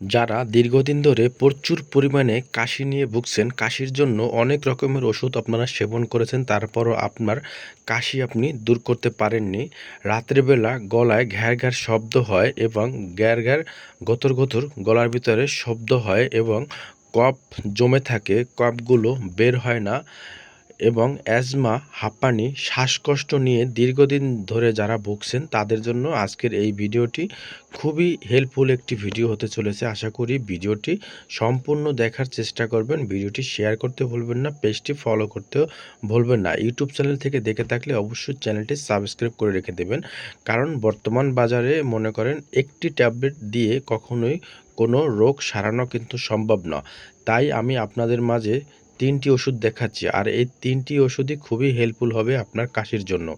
যারা দীর্ঘদিন ধরে প্রচুর পরিমাণে কাশি নিয়ে ভুগছেন, কাশির জন্য অনেক রকমের ওষুধ আপনারা সেবন করেছেন, তারপরও আপনার কাশি আপনি দূর করতে পারেননি। রাত্রেবেলা গলায় ঘ্যার ঘ্যার শব্দ হয় এবং গ্যার গ্যার গতর গতর গলার ভিতরে শব্দ হয় এবং কপ জমে থাকে কপগুলো বের হয় না। এবং অ্যাজমা হাঁপানি শ্বাসকষ্ট নিয়ে দীর্ঘদিন ধরে যারা ভুগছেন, তাদের জন্য আজকের এই ভিডিওটি খুবই হেল্পফুল একটি ভিডিও হতে চলেছে। আশা করি ভিডিওটি সম্পূর্ণ দেখার চেষ্টা করবেন। ভিডিওটি শেয়ার করতে ভুলবেন না পেজটি ফলো করতেও ভুলবেন না। ইউটিউব চ্যানেল থেকে দেখে থাকলে অবশ্যই চ্যানেলটি সাবস্ক্রাইব করে রেখে দেবেন। কারণ বর্তমান বাজারে মনে করেন একটি ট্যাবলেট দিয়ে কখনোই কোনো রোগ সারানো কিন্তু সম্ভব না তাই আমি আপনাদের মাঝে তিনটি ওষুধ দেখাচ্ছি, আর এই তিনটি ওষুধই খুবই হেল্পফুল হবে আপনার কাশির জন্য।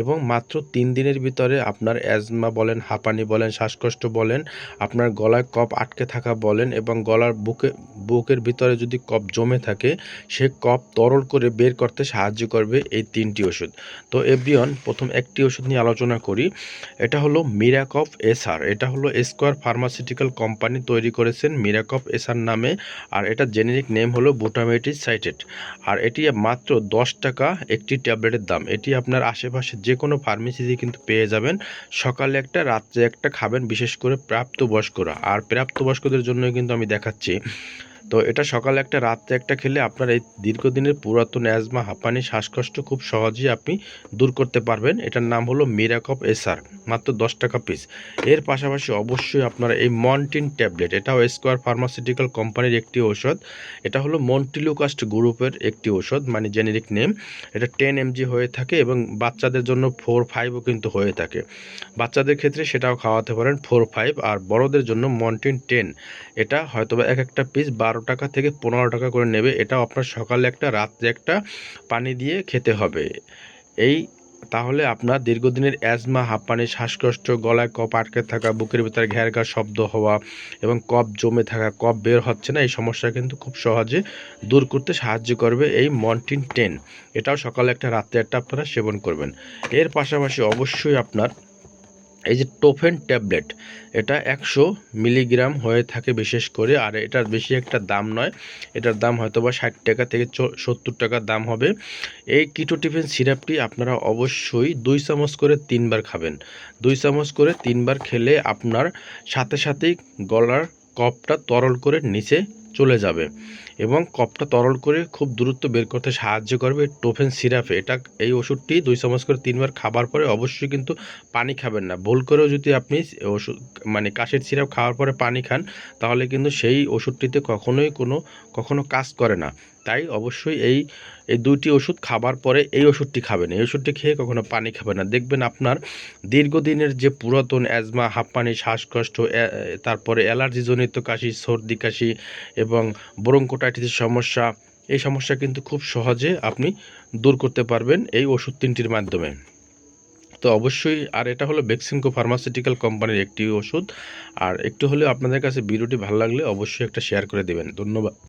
এবং মাত্র তিন দিনের ভিতরে আপনার অ্যাজমা বলেন, হাঁপানি বলেন, শ্বাসকষ্ট বলেন, আপনার গলায় কপ আটকে থাকা বলেন এবং গলার বুকে, বুকের ভিতরে যদি কপ জমে থাকে, সে কপ তরল করে বের করতে সাহায্য করবে এই তিনটি ওষুধ। তো এভরিওয়ান, প্রথম একটি ওষুধ নিয়ে আলোচনা করি। এটা হলো মিরাকফ এসআর এটা হলো স্কোয়ার ফার্মাসিউটিক্যাল কোম্পানি তৈরি করেছেন মিরাকফ এসআর নামে, আর এটা জেনেরিক নেম হলো বুটামেটিস সাইটেড আর এটি মাত্র দশ টাকা একটি ট্যাবলেটের দাম। এটি আপনার আশেপাশে যে কোনো ফার্মেসিতে কিন্তু পেয়ে যাবেন। সকালে একটা, রাত্রে একটা খাবেন, বিশেষ করে প্রাপ্তবয়স্করা। আর প্রাপ্তবয়স্কদের জন্য কিন্তু আমি দেখাচ্ছি। তো এটা সকালে একটা, রাত্রে একটা খেলে আপনার এই দীর্ঘদিনের পুরাতন অ্যাজমা হাঁপানি, শ্বাসকষ্ট খুব সহজেই আপনি দূর করতে পারবেন। এটার নাম হলো মিরাকপ এসআর মাত্র দশ টাকা পিস এর পাশাপাশি অবশ্যই আপনার এই মন্টিন ট্যাবলেট এটাও স্কোয়ার ফার্মাসিউটিক্যাল কোম্পানির একটি ঔষধ। এটা হলো মন্টিলুকাস্ট গ্রুপের একটি ঔষধ মানে জেনেরিক নেম এটা টেন এমজি হয়ে থাকে এবং বাচ্চাদের জন্য ফোর ফাইভও কিন্তু হয়ে থাকে। বাচ্চাদের ক্ষেত্রে সেটাও খাওয়াতে পারেন ফোর ফাইভ আর বড়দের জন্য মন্টিন টেন এটা হয়তো এক একটা পিস বারো বারো টাকা থেকে পনেরো টাকা করে নেবে। এটাও আপনার সকালে একটা, রাত্রে একটা পানি দিয়ে খেতে হবে। এই, তাহলে আপনার দীর্ঘদিনের অ্যাজমা হাঁপানি শ্বাসকষ্ট, গলায় কপ আটকে থাকা, বুকের ভিতরে ঘের ঘার শব্দ হওয়া এবং কপ জমে থাকা কপ বের হচ্ছে না, এই সমস্যা কিন্তু খুব সহজে দূর করতে সাহায্য করবে এই মন্টিন টেন। এটাও সকালে একটা, রাত্রে একটা আপনারা সেবন করবেন। এর পাশাপাশি অবশ্যই আপনার এই যে টোফেন ট্যাবলেট, এটা একশো মিলিগ্রাম হয়ে থাকে বিশেষ করে, আর এটার বেশি একটা দাম নয়। এটার দাম হয়তো বা ষাট টাকা থেকে সত্তর টাকার দাম হবে। এই কিটোটিফেন সিরাপটি আপনারা অবশ্যই দুই চামচ করে তিনবার খাবেন। দুই চামচ করে তিনবার খেলে আপনার সাথে সাথেই গলার কপটা তরল করে নিচে চলে যাবে এবং কপটা তরল করে খুব দ্রুত বের করতে সাহায্য করবে টোফেন সিরাপে। এটা এই ওষুধটি দুই চামচ করে তিনবার খাবার পরে অবশ্যই কিন্তু পানি খাবেন না। ভুল করেও যদি আপনি ওষুধ মানে কাশির সিরাপ খাওয়ার পরে পানি খান, তাহলে কিন্তু সেই ওষুধটিতে কখনোই কোনো, কখনো কাজ করে না। তাই অবশ্যই এই এই দুইটি ওষুধ খাবার পরে এই ওষুধটি খাবেন। এই ওষুধটি খেয়ে কখনো পানি খাবেন না। দেখবেন আপনার দীর্ঘদিনের যে পুরাতন অ্যাজমা হাঁপানি শ্বাসকষ্ট তারপরে অ্যালার্জিজনিত কাশি, সর্দি কাশি এবং ব্রঙ্কোটাইটিসের সমস্যা, এই সমস্যা কিন্তু খুব সহজে আপনি দূর করতে পারবেন এই ওষুধ তিনটির মাধ্যমে। তো অবশ্যই, আর এটা হলো বেক্সিমকো ফার্মাসিউটিক্যাল কোম্পানির একটি ওষুধ। আর একটু হলেও আপনাদের কাছে ভিডিওটি ভালো লাগলে অবশ্যই একটা শেয়ার করে দেবেন। ধন্যবাদ।